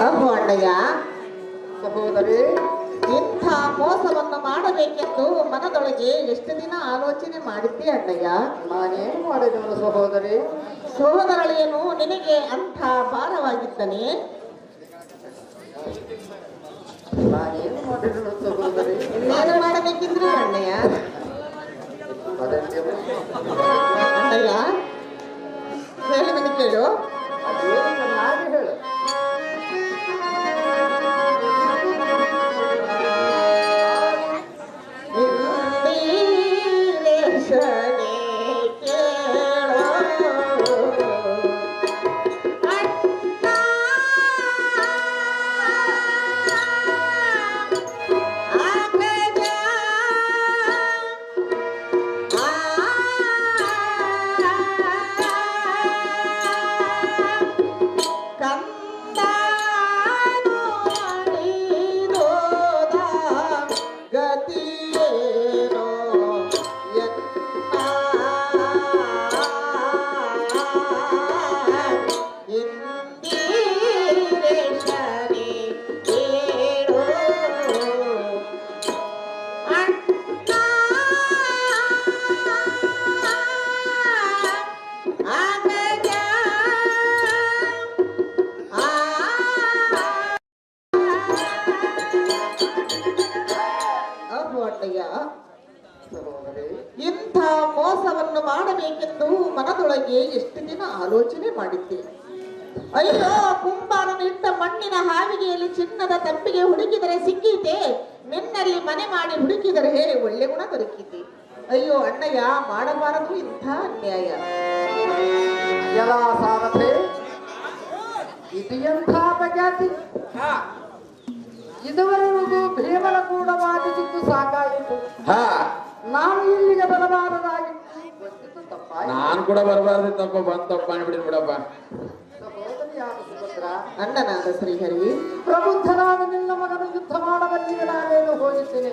ಅಹೋ ಅಣ್ಣಯ್ಯ ಸಹೋದರಿ ಇಂಥ ಮೋಸವನ್ನು ಮಾಡಬೇಕೆಂದು ಮನದೊಳಗೆ ಎಷ್ಟು ದಿನ ಆಲೋಚನೆ ಮಾಡಿದ್ದೆ ಅಣ್ಣಯ್ಯ? ನಾನೇನು ಮಾಡಿದವನು ಸಹೋದರಿ? ಸಹೋದರಳೇನು ನಿನಗೆ ಅಂಥ ಭಾರವಾಗಿದ್ದನೆ? ನಾನೇನು ಮಾಡಿದನು ಸಹೋದರಿ? ಇನ್ನೇನು ಮಾಡಬೇಕಿದ್ರೆ ಅಣ್ಣಯ್ಯ? ಅಣ್ಣಯ್ಯ ಕೇಳು. ಮಾಡಬೇಕೆಂದು ಮನದೊಳಗೆ ಎಷ್ಟು ದಿನ ಆಲೋಚನೆ ಮಾಡಿದ್ದೆ. ಅಯ್ಯೋ ಕುಂಬಾರನಿಟ್ಟ ಮಣ್ಣಿನ ಹಾವಿಗೆಯಲ್ಲಿ ಚಿನ್ನದ ತಪ್ಪಿಗೆ ಹುಡುಕಿದರೆ ಸಿಕ್ಕೀತೆ. ನಿನ್ನಲ್ಲಿ ಮನೆ ಮಾಡಿ ಹುಡುಕಿದರೆ ಒಳ್ಳೆ ಗುಣ ದೊರಕಿದೆ. ಅಯ್ಯೋ ಅಣ್ಣಯ್ಯ ಮಾಡಬಾರದು ಇಂಥ ಅನ್ಯಾಯ. ಎಲ್ಲ ಸಾರಥಿ ಇದು ಎಂಥ ಬಜಾತಿ ಇದುವರೆಗೂ ಭೀಮನ ಕೂಡ ವಾದಿಸಿದ್ದು ಸಾಕಾಯಿತು. ಹಾ. ನಾನು ಇಲ್ಲಿಗೆ ಬರಬಾರದಾಗಿ ನಾನ್ ಕೂಡ ಬರಬಾರ್ದಿತ್ತಪ್ಪ ಬಂದ್ ತಪ್ಪ ಮಾಡಿಬಿಡಿ ಬಿಡಪ್ಪ. ಅಂಡನಾದ ಅಣ್ಣನಾದ ಶ್ರೀಹರಿ ಪ್ರಬುದ್ಧನಾದ ನಿನ್ನ ಮಗನು ಯುದ್ಧ ಮಾಡಬಲ್ಲಿಗೆ ನಾನೇನು ಹೋಗಿದ್ದೇನೆ?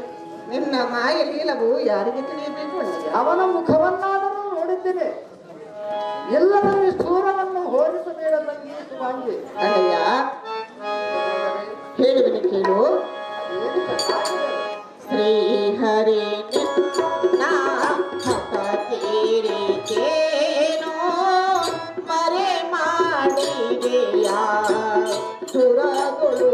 ನಿನ್ನ ಮಾಯ ಲೀಲವು ಯಾರಿಗೆ ತಿಳಿಯಬೇಕು ಅವನ ಮುಖವನ್ನಾದರೂ ನೋಡಿದ್ದೇನೆ. ಎಲ್ಲರಲ್ಲಿ ಸೂರವನ್ನು ಹೋಲಿಸಬೇಡ ಅಣ್ಣಯ್ಯ ಹೇಳುವಿನಿ ಕೇಳು. ಶ್ರೀಹರಿ ನಾ ತೀರಿತೇನೋ ಸುರಗಳು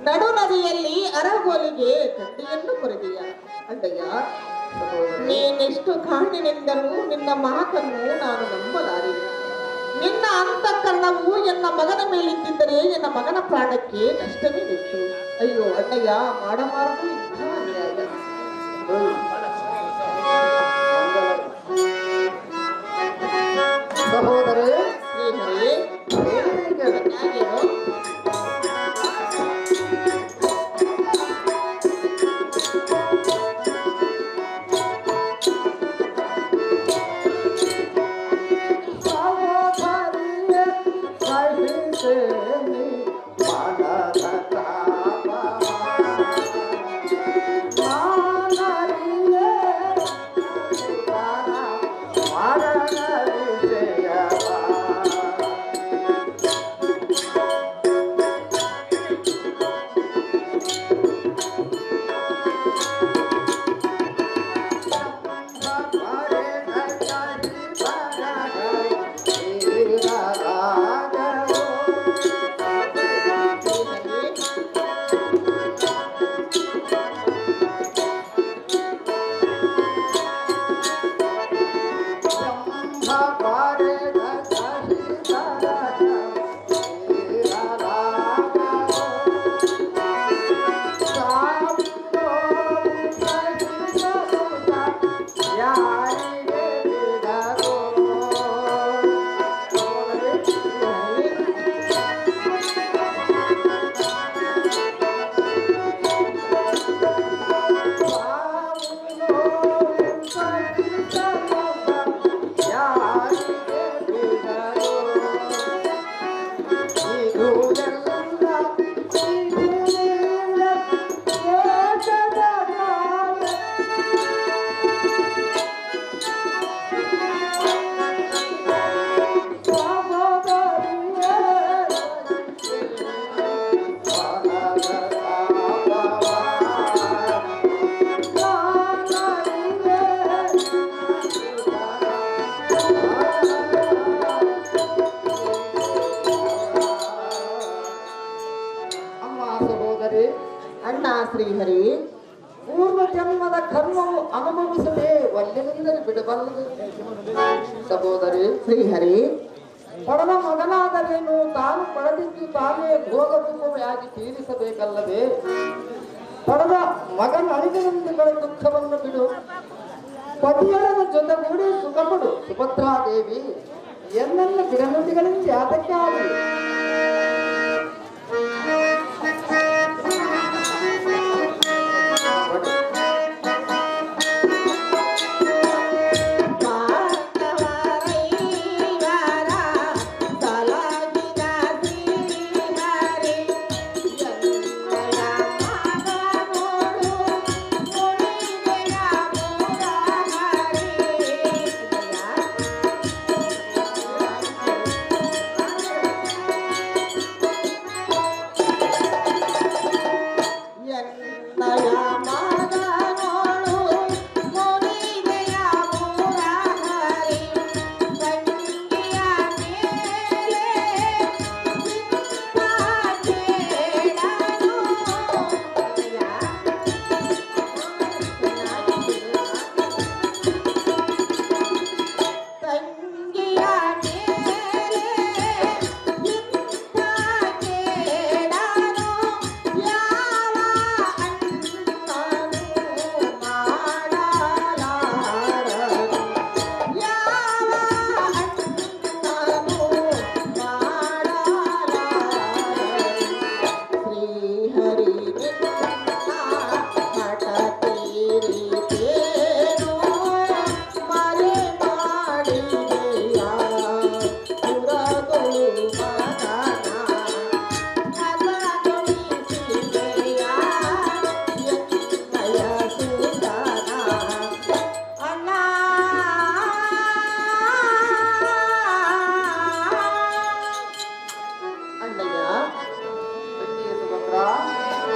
ನಡು ನದಿಯಲ್ಲಿ ಅರಗೋಲಿಗೆ ಕಡ್ಡಿಯನ್ನು ಕೊರೆದೀಯ. ಅಡ್ಡಯ್ಯ ನೀನೆಷ್ಟು ಕಾಣಿನೆಂದರೂ ನಿನ್ನ ಮಾತನ್ನು ನಾನು ನಂಬಲಾರೆ ನಿನ್ನ ಅಂತಃಕರಣವು ಎನ್ನ ಮಗನ ಮೇಲಿದ್ದರೆ ಎನ್ನ ಮಗನ ಪ್ರಾಣಕ್ಕೆ ನಷ್ಟವೇ ಇತ್ತು ಅಯ್ಯೋ ಅಣ್ಣಯ್ಯ ಮಾಡಬಾರದು ಇಂಥ ಅನ್ಯಾಯ. ಅಣ್ಣ ಶ್ರೀಹರಿ. ಪೂರ್ವ ಜನ್ಮದ ಕರ್ಮವು ಅನುಭವಿಸದೆ ಒಳ್ಳೆಯಿಂದಲೇ ಬಿಡಬಲ್ಲದು. ಸಹೋದರಿ, ಶ್ರೀಹರಿ ಪಡೆದ ಮಗನಾದರೇನು? ತಾನು ಪಡೆದಿದ್ದು ತಾನೇ ಭೋಗ ರೂಪವಾಗಿ ತೀರಿಸಬೇಕಲ್ಲದೆ ಪಡೆದ ಮಗನ ಅಳಿವಿನಿಂದಗಳ ದುಃಖವನ್ನು ಬಿಡು. ಪತಿಯರ ಜೊತೆಗೂಡಿ ಸುಖಪಡು ಸುಭದ್ರಾದೇವಿ ಎನ್ನೆಲ್ಲ ಗಿಡನುಡಿಗಳಿಂದ ಅದಕ್ಕೆ ಆಗಲಿ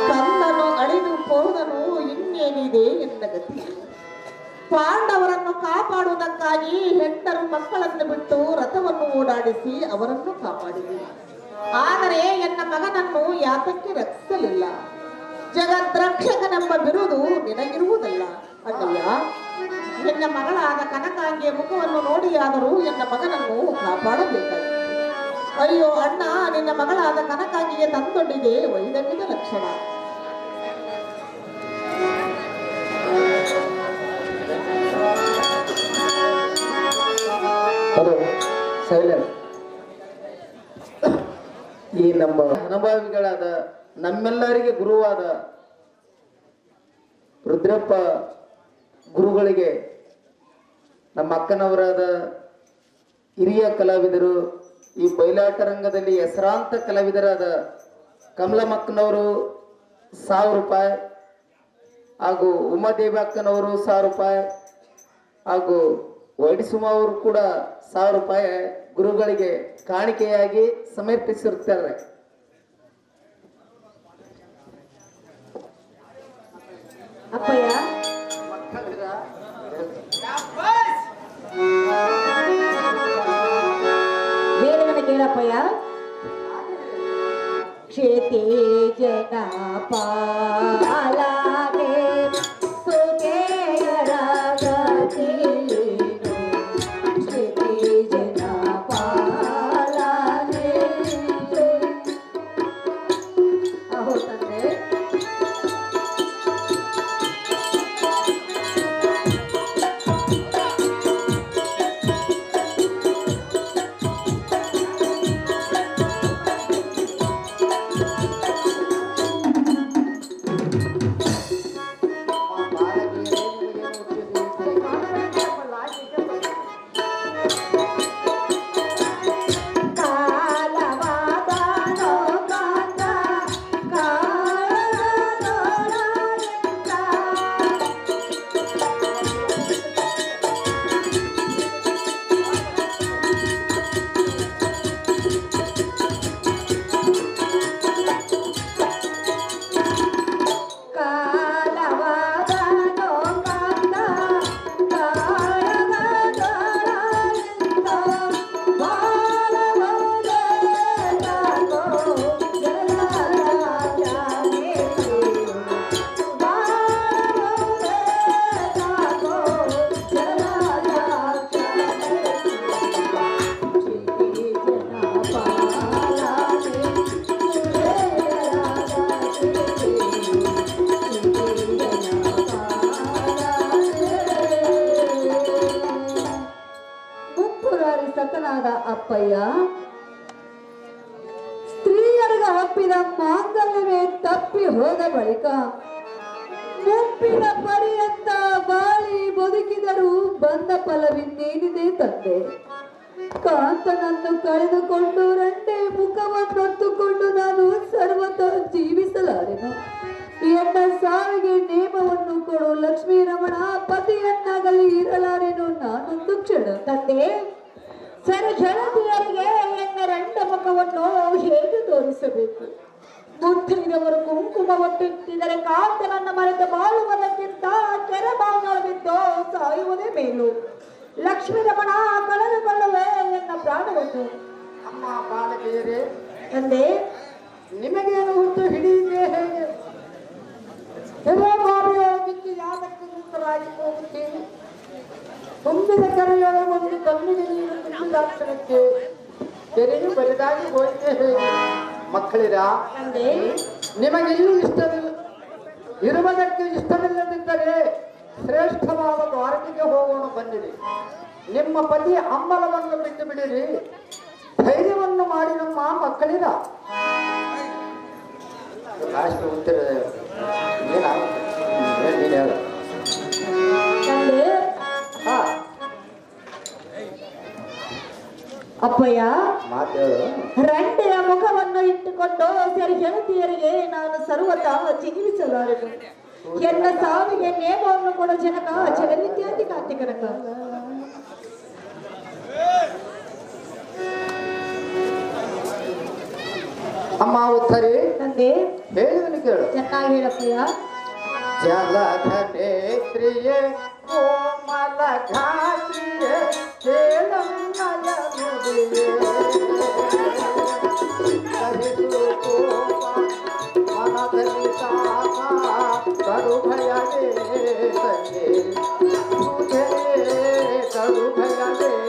ಕನ್ನನು ಅಳಿದು ಹೋದನು ಇನ್ನೇನಿದೆ ಎಂದ ಗತಿ? ಪಾಂಡವರನ್ನು ಕಾಪಾಡುವುದಕ್ಕಾಗಿ ಹೆಂಡರು ಮಕ್ಕಳನ್ನು ಬಿಟ್ಟು ರಥವನ್ನು ಓಡಾಡಿಸಿ ಅವರನ್ನು ಕಾಪಾಡಿದೆ ಆದರೆ ಎನ್ನ ಮಗನನ್ನು ಯಾತಕ್ಕೆ ರಕ್ಷಿಸಲಿಲ್ಲ? ಜಗದ್ರಕ್ಷಕನೆಂಬ ಬಿರುದು ನಿನಗಿರುವುದಲ್ಲ. ಅಣ್ಣಯ್ಯ, ಎನ್ನ ಮಗಳಾದ ಕನಕಾಂಗಿಯ ಮುಖವನ್ನು ನೋಡಿಯಾದರೂ ಎನ್ನ ಮಗನನ್ನು ಕಾಪಾಡಬೇಕಾಗಿತ್ತು ಅಯ್ಯೋ ಅಣ್ಣ, ನಿನ್ನ ಮಗಳಾದ ಕನಕಾಗಿಯೇ ತಂದೊಡ್ಡಿದೆ ವೈದವ್ಯದ ಲಕ್ಷಣ ಅದು ಸೈಲೆಂಟ್. ಈ ನಮ್ಮ ಅನುಭವಿಗಳಾದ ನಮ್ಮೆಲ್ಲರಿಗೆ ಗುರುವಾದ ರುದ್ರಪ್ಪ ಗುರುಗಳಿಗೆ, ನಮ್ಮ ಅಕ್ಕನವರಾದ ಹಿರಿಯ ಕಲಾವಿದರು ಈ ಬಯಲಾಟ ರಂಗದಲ್ಲಿ ಹೆಸರಾಂತ ಕಲಾವಿದರಾದ ಕಮಲಮ್ಮಕ್ಕನವರು ಸಾವಿರ ರೂಪಾಯಿ ಹಾಗೂ ಉಮಾದೇವಿ ಅಕ್ಕನವರು ಸಾವಿರ ರೂಪಾಯಿ ಹಾಗೂ ವೈಡಿಸುಮ ಅವರು ಕೂಡ ಸಾವಿರ ರೂಪಾಯಿ ಗುರುಗಳಿಗೆ ಕಾಣಿಕೆಯಾಗಿ ಸಮರ್ಪಿಸಿರುತ್ತಾರೆ. ಅಪ್ಪಯ್ಯ? వెళ్ళపోయా? క్షితి జన పాలా ಬಂದ ಫಲವಿನ್ನೇನಿದೆ ತಂದೆ? ಕಾಂತನನ್ನು ಕಳೆದುಕೊಂಡು ರಂಟೆ ಮುಖವನ್ನೊತ್ತುಕೊಂಡು ನಾನು ಸರ್ವತ ಜೀವಿಸಲಾರೆನು. ಎನ್ನ ಸಾವಿಗೆ ನೇಮವನ್ನು ಕೊಡು ಲಕ್ಷ್ಮೀ ರಮಣ ಪತಿಯನ್ನಾಗಲಿ ಇರಲಾರೆನು ನಾನೊಂದು ಕ್ಷಣ ತಂದೆ. ಸರ ಗೆಳತಿಯರಿಗೆ ಎನ್ನ ರಂಡ ಮುಖವನ್ನು ಹೇಗೆ ತೋರಿಸಬೇಕು? ಮುತ್ತಿನವರು ಕುಂಕುಮವನ್ನಿಟ್ಟಿದರೆ ಕಾಂತನನ್ನ ಮರೆತು ಬಾಳುವುದಕ್ಕಿಂತ ಕೆರೆ ಬಿದ್ದು ಸಾಯುವುದೇ ಮೇಲು. ಲಕ್ಷ್ಮೀ ರಮಣ ಕಳೆದುಕೊಳ್ಳುವೆ ಎನ್ನ ಪ್ರಾಣವನ್ನು ಅಮ್ಮ ಬಾಲಕಿಯರೇ ತಂದೆ ನಿಮಗೇನು ಹುಟ್ಟು ಹಿಡಿಯಿದೆ ಹೇಗೆ? ಮಿಕ್ಕಿ ಯಾತಕ್ಕೆ ಮುಕ್ತರಾಗಿ ಹೋಗುತ್ತೀರಿ ತುಂಬಿದ ಕೆರೆಯೊಳ ಒಂದು ಕಣ್ಣಿಗೆ ನೀರು ತುಂಬಿದಾಕ್ಷಣಕ್ಕೆ ತೆರೆಯು ಬರಿದಾಗಿ ಹೋಯಿತೆ ಹೇಗೆ? ಮಕ್ಕಳಿರ ನಿಮಗೆಲ್ಲೂ ಇಷ್ಟವಿಲ್ಲ ಇರುವುದಕ್ಕೆ ಇಷ್ಟವಿಲ್ಲದಿದ್ದರೆ ಶ್ರೇಷ್ಠವಾದ ದ್ವಾರಕೆಗೆ ಹೋಗೋಣ ಬಂದಿರಿ ನಿಮ್ಮ ಪತಿ ಅಮ್ಮಲವನ್ನು ಬಿಟ್ಟು ಬಿಡಿರಿ. ಧೈರ್ಯವನ್ನು ಮಾಡಿ ನಮ್ಮ ಮಕ್ಕಳಿರ ಲಾಸ್ಟ್ ಉತ್ತರ ನೀನು ಹೇಳು? ತಂದೆ. ಹಾ. ಅಪ್ಪಯ್ಯ. ರಂಡೆಯ ಮುಖವನ್ನು ಇಟ್ಟುಕೊಂಡು ಸರಿ ಗೆಳತಿಯರಿಗೆ ನಾನು ಸರ್ವತ ಜೀವಿಸಲಾರೆನು ಎನ್ನ ಸಾವಿಗೆ ನೇಮವನ್ನು ಕೊಡ ಜನಕ ಜಗನಿತ್ಯಾದಿ ಕಾರ್ತಿಕನಕ ಅಮ್ಮ ಉತ್ತರಿ ತಂದೆ ಹೇಳಿದನು ಕೇಳು ಚೆನ್ನಾಗಿ ಹೇಳಪ್ಪಯ್ಯ ಜಲಧನೇತ್ರಿಯೇ ಕೋಮಲ ಘಾತ್ರಿಯೇ ಕೇಳಮ್ಮಲ ನುಡಿಯೇ भया रे तुझे करू भया रे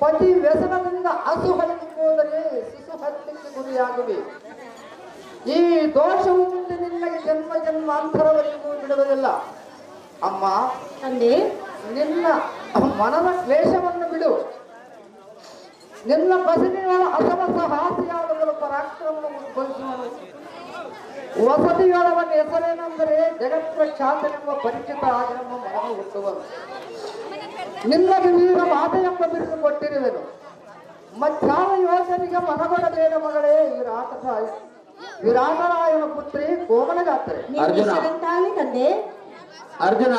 ಪತಿ ವ್ಯಸನದಿಂದ ಹಸು ಹೊಲಿದು ಹೋದರೆ ಶಿಶು ಹತ್ಯಕ್ಕೆ ಗುರಿಯಾಗುವೆ ಈ ದೋಷವು ಮುಂದೆ ನಿನ್ನಗೆ ಜನ್ಮ ಜನ್ಮಾಂತರವರೆಗೂ ಬಿಡುವುದಿಲ್ಲ. ಅಮ್ಮ ತಂದೆ ನಿನ್ನ ಮನದ ಕ್ಲೇಶವನ್ನು ಬಿಡು. ನಿನ್ನ ಬಸದಿನ ಅಸಮಸ ಹಾಸ್ಯಾಳುಗಳ ಪರಾಕ್ರಮವನ್ನು ಉದ್ಭವಿಸುವನು ವಸತಿಗಳವನ ಹೆಸರೇನೆಂದರೆ ಜಗತ್ಪ್ರಖ್ಯಾತನೆಂಬ ಪರಿಚಿತ ಆಗಿರುವ ನಮ್ಮ ಮಗನು ಹುಟ್ಟುವನು ವಿವಿಧ ಮಾತೆಯನ್ನು ಬಿಡಿದು ಕೊಟ್ಟಿರುವೆನು. ಮಧ್ಯಾಹ್ನ ಯೋಜನೆಗೆ ಮನಗೊಡಬೇಡ ಮಗಳೇ ವಿರಾಟ ತಾಯಿ ವಿರಾಟರಾಯನ ಪುತ್ರಿ ಕೋಮಲಗಾತ್ರೆ. ನಿಮ್ಮ ತಂದೆ. ಅರ್ಜುನ